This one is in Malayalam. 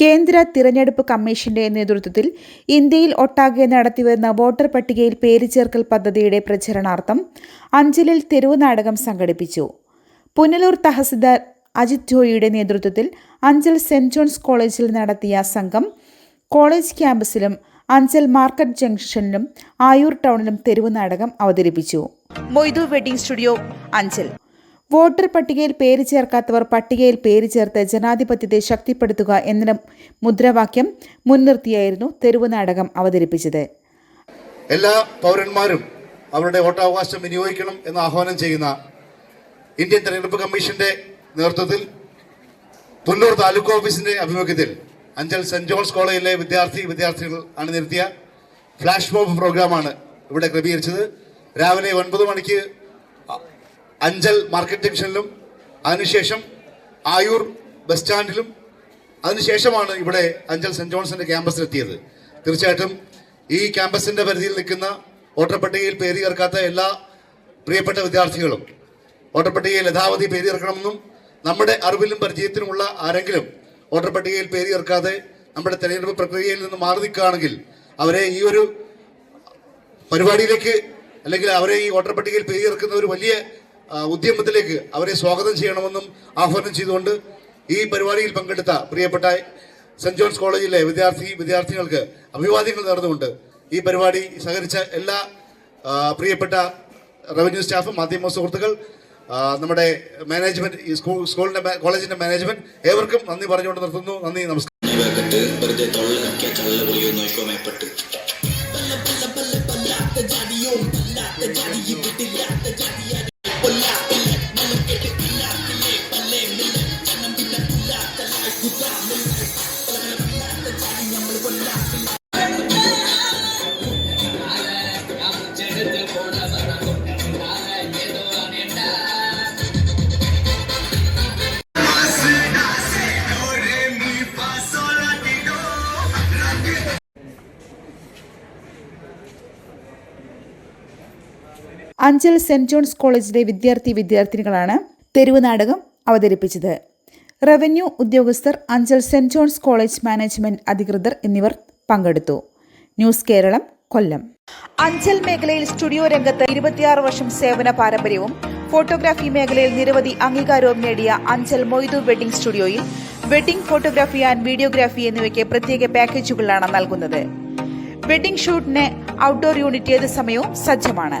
കേന്ദ്ര തിരഞ്ഞെടുപ്പ് കമ്മീഷന്റെ നേതൃത്വത്തിൽ ഇന്ത്യയിൽ ഒട്ടാകെ നടത്തിവരുന്ന വോട്ടർ പട്ടികയിൽ പേര് ചേർക്കൽ പദ്ധതിയുടെ പ്രചരണാർത്ഥം അഞ്ചലിൽ തെരുവ് നാടകം സംഘടിപ്പിച്ചു. പുനലൂർ തഹസിൽദാർ അജിത് ജോയിയുടെ നേതൃത്വത്തിൽ അഞ്ചൽ സെന്റ് ജോൺസ് കോളേജിൽ നടത്തിയ സംഘം കോളേജ് ക്യാമ്പസിലും അഞ്ചൽ മാർക്കറ്റ് ജംഗ്ഷനിലും ആയൂർ ടൗണിലും തെരുവ് നാടകം അവതരിപ്പിച്ചു. Moidu wedding studio Anchal. Voter പട്ടികയിൽ പേര് ചേർക്കാത്തവർ പട്ടികയിൽ പേര് ചേർത്ത് ജനാധിപത്യത്തെ ശക്തിപ്പെടുത്തുക എന്ന മുദ്രാവാക്യം മുൻനിർത്തിയായിരുന്നു തെരുവ് നാടകം അവതരിപ്പിച്ചത്. എല്ലാ പൗരന്മാരും അവരുടെ വോട്ടവകാശം വിനിയോഗിക്കണം എന്ന് ആഹ്വാനം ചെയ്യുന്ന ഇന്ത്യൻ തെരഞ്ഞെടുപ്പ് കമ്മീഷന്റെ നേതൃത്വത്തിൽ പുല്ലൂർ താലൂക്ക് ഓഫീസിന്റെ ആഭിമുഖ്യത്തിൽ അഞ്ചൽ സെന്റ് ജോൺസ് കോളേജിലെ വിദ്യാർത്ഥി വിദ്യാർത്ഥികൾ അണിനിരത്തിയ ഫ്ലാഷ് മോബ് പ്രോഗ്രാമാണ് ഇവിടെ ക്രമീകരിച്ചത്. രാവിലെ ഒൻപത് മണിക്ക് അഞ്ചൽ മാർക്കറ്റ് ജംഗ്ഷനിലും അതിനുശേഷം ആയൂർ ബസ് സ്റ്റാൻഡിലും അതിനുശേഷമാണ് ഇവിടെ അഞ്ചൽ സെന്റ് ജോൺസിന്റെ ക്യാമ്പസിലെത്തിയത് തീർച്ചയായിട്ടും ഈ ക്യാമ്പസിന്റെ പരിധിയിൽ നിൽക്കുന്ന വോട്ടർ പട്ടികയിൽ പേര് ചേർക്കാത്ത എല്ലാ പ്രിയപ്പെട്ട വിദ്യാർത്ഥികളും വോട്ടർ പട്ടികയിൽ യഥാവധി പേര് ചേർക്കണമെന്നും നമ്മുടെ അറിവിലും പരിചയത്തിലുമുള്ള ആരെങ്കിലും വോട്ടർ പട്ടികയിൽ പേര് ചേർക്കാതെ നമ്മുടെ തെരഞ്ഞെടുപ്പ് പ്രക്രിയയിൽ നിന്ന് മാറി നിൽക്കുകയാണെങ്കിൽ അവരെ ഈ ഒരു പരിപാടിയിലേക്ക് അല്ലെങ്കിൽ അവരെ ഈ വോട്ടർ പട്ടികയിൽ പേര് ചേർക്കുന്ന ഒരു വലിയ ഉദ്യമത്തിലേക്ക് അവരെ സ്വാഗതം ചെയ്യണമെന്നും ആഹ്വാനം ചെയ്തുകൊണ്ട് ഈ പരിപാടിയിൽ പങ്കെടുത്ത പ്രിയപ്പെട്ട സെന്റ് ജോൺസ് കോളേജിലെ വിദ്യാർത്ഥി വിദ്യാർത്ഥികൾക്ക് അഭിവാദ്യങ്ങൾ നേർന്നുകൊണ്ട് ഈ പരിപാടി സഹകരിച്ച എല്ലാ പ്രിയപ്പെട്ട റവന്യൂ സ്റ്റാഫും മാധ്യമ സുഹൃത്തുക്കൾ നമ്മുടെ മാനേജ്മെന്റ് സ്കൂൾ സ്കൂളിന്റെ കോളേജിന്റെ മാനേജ്മെന്റ് ഏവർക്കും നന്ദി പറഞ്ഞുകൊണ്ട് നിർത്തുന്നു. നന്ദി നമസ്കാരം. വെറുതെ അഞ്ചൽ സെന്റ് ജോൺസ് കോളേജിലെ വിദ്യാർത്ഥി വിദ്യാർത്ഥിനികളാണ് തെരുവ് നാടകം അവതരിപ്പിച്ചത്. റവന്യൂ ഉദ്യോഗസ്ഥർ Anchal Saint John's college management അധികൃതർ എന്നിവർ പങ്കെടുത്തു. ന്യൂസ് കേരളം കൊല്ലം. അഞ്ചൽ മേഖലയിൽ സ്റ്റുഡിയോ രംഗത്ത് ഇരുപത്തിയാറ് വർഷം സേവന പാരമ്പര്യവും ഫോട്ടോഗ്രാഫി മേഖലയിൽ നിരവധി അംഗീകാരവും നേടിയ അഞ്ചൽ മൊയ്തു വെഡിംഗ് സ്റ്റുഡിയോയിൽ വെഡിംഗ് ഫോട്ടോഗ്രാഫി ആൻഡ് വീഡിയോഗ്രാഫി എന്നിവയ്ക്ക് പ്രത്യേക പാക്കേജുകളാണ് നൽകുന്നത്. വെഡിംഗ് ഷൂട്ടിന് ഔട്ട്ഡോർ യൂണിറ്റ് ഏത് സമയവും സജ്ജമാണ്.